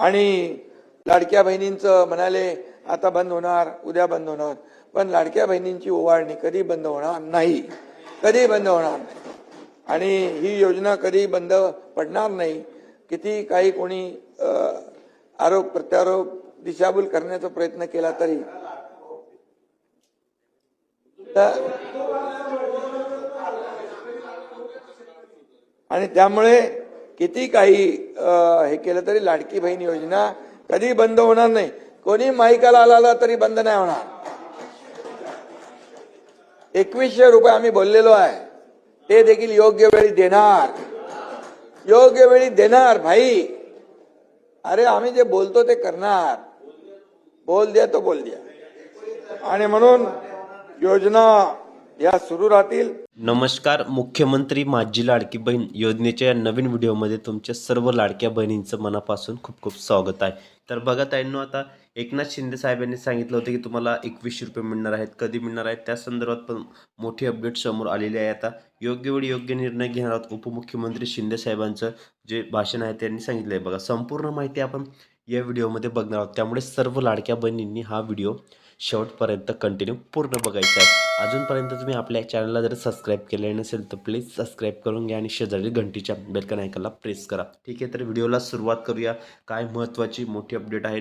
आणि लाडक्या बहिणींचं म्हणाले आता बंद होणार उद्या बंद होणार. पण लाडक्या बहिणींची ओवाळणी कधी बंद होणार नाही. कधी बंद होणार? नाही आणि ही योजना कधी बंद पडणार नाही? किती काही कोणी आरोप प्रत्यारोप दिशाभूल करण्याचा प्रयत्न केला तरी. तर- आणि त्यामुळे किती काही हे केलं तरी लाडकी बहीण योजना कधी बंद होणार नाही. कोणी माईकाला आला तरी बंद नाही होणार. एकवीसशे रुपये आम्ही बोललेलो आहे. ते देखील योग्य वेळी देणार. योग्य वेळी देणार भाई. अरे आम्ही जे बोलतो ते करणार. बोल द्या तो बोल द्या. आणि म्हणून योजना या सुरू राहतील नमस्कार मुख्यमंत्री माझी लाडकी बहीण योजनेच्या या नवीन व्हिडिओमध्ये तुमच्या सर्व लाडक्या बहिणींचं मनापासून खूप खूप स्वागत आहे. तर बघा ताईंनो आता एकनाथ शिंदे साहेबांनी सांगितलं होतं की तुम्हाला एकवीसशे रुपये मिळणार आहेत. कधी मिळणार आहेत? त्या संदर्भात पण मोठी अपडेट समोर आलेली आहे. आता योग्य वेळी योग्य निर्णय घेणार आहोत उपमुख्यमंत्री शिंदे साहेबांचं जे भाषण आहे त्यांनी सांगितलं आहे. बघा संपूर्ण माहिती आपण या व्हिडिओमध्ये बघणार आहोत. त्यामुळे सर्व लाडक्या बहिणींनी हा व्हिडिओ शेवटपर्यंत कंटिन्यू पूर्ण बघायचा आहे. अजूनपर्यंत तुम्ही आपल्या चॅनलला जर सबस्क्राईब केले नसेल तर प्लीज सबस्क्राईब करून घ्या आणि शेजारी घंटीच्या बेलकन ऐकायला प्रेस करा. ठीक आहे तर व्हिडिओला सुरुवात करूया. काय महत्त्वाची मोठी अपडेट आहे?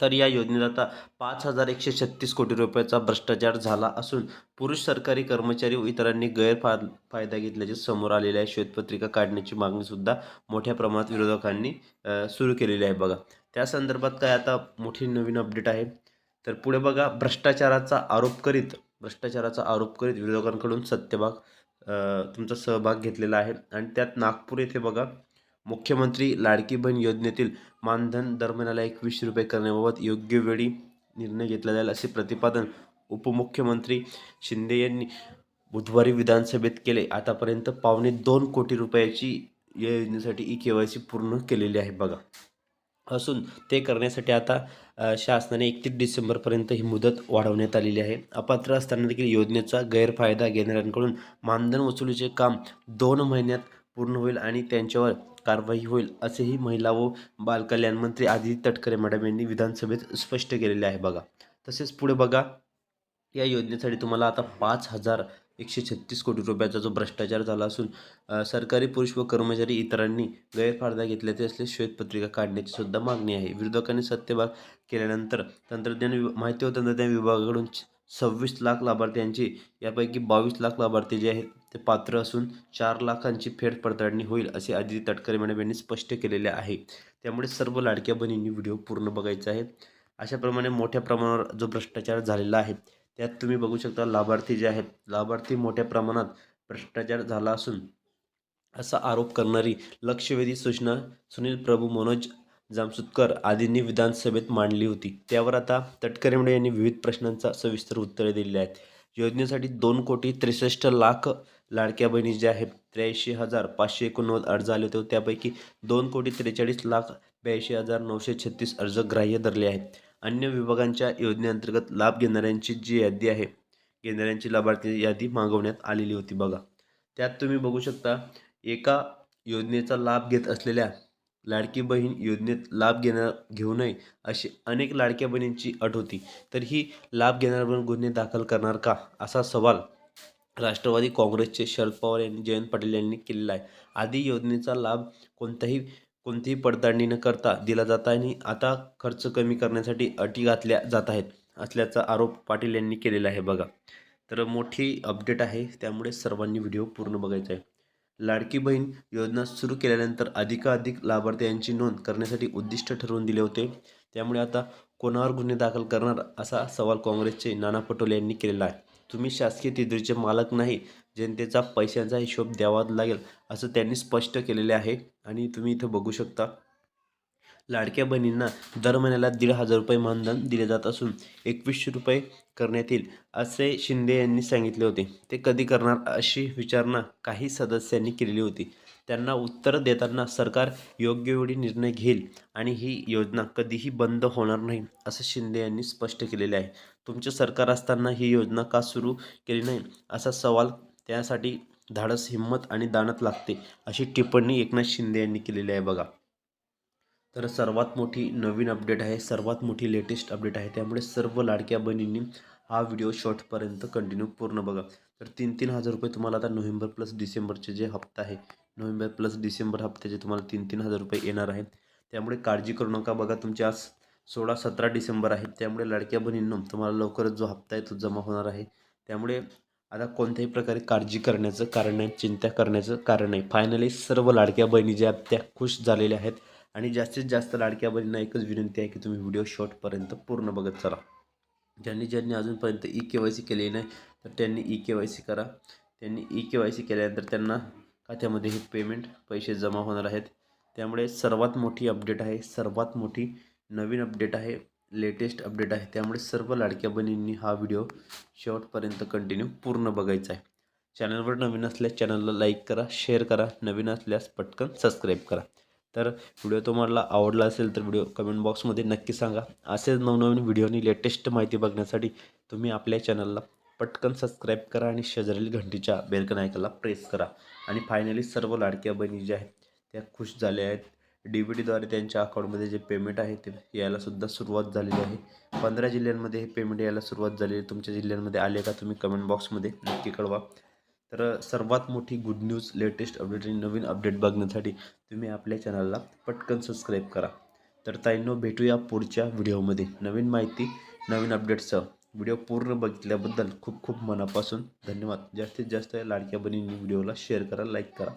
तर या योजनेत आता पाच हजार एकशे छत्तीस कोटी रुपयाचा भ्रष्टाचार झाला असून पुरुष सरकारी कर्मचारी व इतरांनी गैरफा फायदा घेतल्याचे समोर आलेले आहे. श्वेतपत्रिका काढण्याची मागणीसुद्धा मोठ्या प्रमाणात विरोधकांनी सुरू केलेली आहे बघा. त्या संदर्भात काय आता मोठी नवीन अपडेट आहे? तर पुढे बघा भ्रष्टाचाराचा आरोप करीत भ्रष्टाचाराचा आरोप करीत विरोधकांकडून सत्यभाग तुमचा सहभाग घेतलेला आहे. आणि त्यात नागपूर येथे बघा मुख्यमंत्री लाडकी बहीण योजनेतील मानधन दर महिन्याला एकवीसशे रुपये करण्याबाबत योग्य वेळी निर्णय घेतला जाईल असे प्रतिपादन उपमुख्यमंत्री शिंदे यांनी बुधवारी विधानसभेत केले. आतापर्यंत पावणे दोन कोटी रुपयाची या योजनेसाठी ई के वाय सी पूर्ण केलेली आहे बघा. असून ते करण्यासाठी आता शासनाने एकतीस डिसेंबरपर्यंत ही मुदत वाढवण्यात आलेली आहे. अपात्र असताना देखील योजनेचा गैरफायदा घेणाऱ्यांकडून मानधन वसुलीचे काम दोन महिन्यात पूर्ण होईल आणि त्यांच्यावर कारवाई होईल असेही महिला व बालकल्याण मंत्री आदिती तटकरे मॅडम यांनी विधानसभेत स्पष्ट केलेले आहे बघा. तसेच पुढे बघा या योजनेसाठी तुम्हाला आता पाच हजार एकशे छत्तीस कोटी रुपयाचा जो भ्रष्टाचार झाला असून सरकारी पुरुष व कर्मचारी इतरांनी गैरफायदा घेतल्याचे असले श्वेतपत्रिका काढण्याची सुद्धा मागणी आहे. विरोधकांनी सत्यभाग केल्यानंतर तंत्रज्ञान वि माहिती व तंत्रज्ञान विभागाकडून सव्वीस लाख लाभार्थ्यांची यापैकी बावीस लाख लाभार्थी जे आहेत ते पात्र असून चार लाखांची फेड पडताळणी होईल असे आदिती तटकरे मॅडम यांनी स्पष्ट केलेले आहे. त्यामुळे सर्व लाडक्या बहिणींनी व्हिडिओ पूर्ण बघायचा आहे. अशाप्रमाणे मोठ्या प्रमाणावर जो भ्रष्टाचार झालेला आहे त्यात तुम्ही बघू शकता लाभार्थी जे आहेत लाभार्थी मोठ्या प्रमाणात भ्रष्टाचार झाला असून असा आरोप करणारी लक्षवेधी सूचना सुनील प्रभू मनोज जामसुतकर आदींनी विधानसभेत मांडली होती. त्यावर आता तटकरे यांनी विविध प्रश्नांचा सविस्तर उत्तरे दिली आहेत. योजनेसाठी दोन कोटी त्रेसष्ट लाख लाडक्या बहिणी ज्या आहेत त्र्याऐंशी हजार पाचशे एकोणनव्वद अर्ज आले होते त्यापैकी दोन कोटी त्रेचाळीस लाख ब्याऐंशी हजार नऊशे छत्तीस अर्ज ग्राह्य धरले आहेत. अन्य विभागांच्या योजनेअंतर्गत लाभ घेणाऱ्यांची जी यादी आहे घेणाऱ्यांची लाभार्थी यादी मागवण्यात आलेली होती बघा. त्यात तुम्ही बघू शकता एका योजनेचा लाभ घेत असलेल्या लाडकी बहीण योजनेत लाभ घेणार घेऊ नये अशी अनेक लाडक्या बहिणींची अट होती. तर ही लाभ घेणाऱ्यांवर गुन्हे दाखल करणार का? असा सवाल राष्ट्रवादी काँग्रेसचे शरद पवार यांनी जयंत पाटील यांनी केलेला आहे. आधी योजनेचा लाभ कोणताही कोणतीही पडताळणी न करता दिला जात आहे आणि आता खर्च कमी करण्यासाठी अटी घातल्या जात आहेत असल्याचा आरोप पाटील यांनी केलेला आहे बघा. तर मोठी अपडेट आहे त्यामुळे सर्वांनी व्हिडिओ पूर्ण बघायचा आहे. लाडकी बहीण योजना सुरू केल्यानंतर अधिकाधिक लाभार्थ्यांची नोंद करण्यासाठी उद्दिष्ट ठरवून दिले होते. त्यामुळे आता कोणावर गुन्हे दाखल करणार असा सवाल काँग्रेसचे नाना पटोले यांनी केलेला आहे. तुम्ही शासकीय तिजोरीचे मालक नाही जनतेचा पैशांचा हिशोब द्यावाच लागेल असं त्यांनी स्पष्ट केलेले आहे. आणि तुम्ही इथं बघू शकता लाडक्या बहिणींना दर महिन्याला दीड हजार रुपये मानधन दिले जात असून एकवीसशे रुपये करण्यात येईल असे शिंदे यांनी सांगितले होते. ते कधी करणार अशी विचारणा काही सदस्यांनी केलेली होती. त्यांना उत्तर देताना सरकार योग्य वेळी निर्णय घेईल आणि ही योजना कधीही बंद होणार नाही असं शिंदे यांनी स्पष्ट केलेले आहे. तुमचे सरकार असताना ही योजना का सुरू केली नाही असा सवाल त्यासाठी धाडस हिंमत आणि दानत लागते अशी टिप्पणी एकनाथ शिंदे यांनी केलेली आहे बघा. तर सर्वात मोठी नवीन अपडेट आहे सर्वात मोठी लेटेस्ट अपडेट आहे त्यामुळे सर्व लाडक्या बहिणींनी हा व्हिडिओ शॉर्टपर्यंत कंटिन्यू पूर्ण बघा. तर तीन तीन हजार रुपये तुम्हाला आता नोव्हेंबर प्लस डिसेंबरचे जे हप्ता आहे नोव्हेंबर प्लस डिसेंबर हप्त्याचे तुम्हाला तीन तीन हजार रुपये येणार आहे त्यामुळे काळजी करू नका बघा तुमचे आज सोळा सतरा डिसेंबर आहे त्यामुळे लाडक्या बहिणींना तुम्हाला लवकरच जो हप्ता आहे तो जमा होणार आहे. त्यामुळे आता कोणत्याही प्रकारे काळजी करण्याचं कारण नाही चिंता करण्याचं कारण नाही. फायनली सर्व लाडक्या बहिणी ज्या आहेत त्या खुश झालेल्या आहेत. आणि जास्तीत जास्त लाडक्या बहिणींना एकच विनंती आहे की तुम्ही व्हिडिओ शॉर्टपर्यंत पूर्ण बघत चला. ज्यांनी ज्यांनी अजूनपर्यंत ई के वाय सी केली नाही तर त्यांनी ई के वाय सी करा. त्यांनी ई के वाय सी केल्यानंतर त्यांना खात्यामध्ये हे पेमेंट पैसे जमा होणार आहेत. त्यामुळे सर्वात मोठी अपडेट आहे सर्वात मोठी नवीन अपडेट आहे. लेटेस्ट अपडेट आहे. त्यामुळे सर्व लाडक्या बहिणींनी हा व्हिडिओ शेवटपर्यंत कंटिन्यू पूर्ण बघायचा आहे. चॅनलवर नवीन असल्यास चॅनलला लाईक करा शेअर करा नवीन असल्यास पटकन सबस्क्राईब करा. तर व्हिडिओ तुम्हाला आवडला असेल तर व्हिडिओ कमेंट बॉक्समध्ये नक्की सांगा. असेच नवनवीन व्हिडिओनी लेटेस्ट माहिती बघण्यासाठी तुम्ही आपल्या चॅनलला पटकन सबस्क्राईब करा आणि शेजारील घंटीच्या बेलकन प्रेस करा. आणि फायनली सर्व लाडक्या बहिणी ज्या आहेत त्या खुश झाल्या आहेत. डी बी टीद्वारे त्यांच्या अकाउंटमध्ये जे पेमेंट आहे ते यायलासुद्धा सुरुवात झालेली आहे. पंधरा जिल्ह्यांमध्ये हे पेमेंट यायला सुरुवात झालेली आहे. तुमच्या जिल्ह्यांमध्ये आले का तुम्ही कमेंट बॉक्समध्ये नक्की कळवा. तर सर्वात मोठी गुड न्यूज लेटेस्ट अपडेट आणि नवीन अपडेट बघण्यासाठी तुम्ही आपल्या चॅनलला पटकन सबस्क्राईब करा. तर ताईंनो भेटूया पुढच्या व्हिडिओमध्ये नवीन माहिती नवीन अपडेटसह व्हिडिओ पूर्ण बघितल्याबद्दल खूप खूप मनापासून धन्यवाद. जास्तीत जास्त लाडक्या बहिणींनी व्हिडिओला शेअर करा लाईक करा.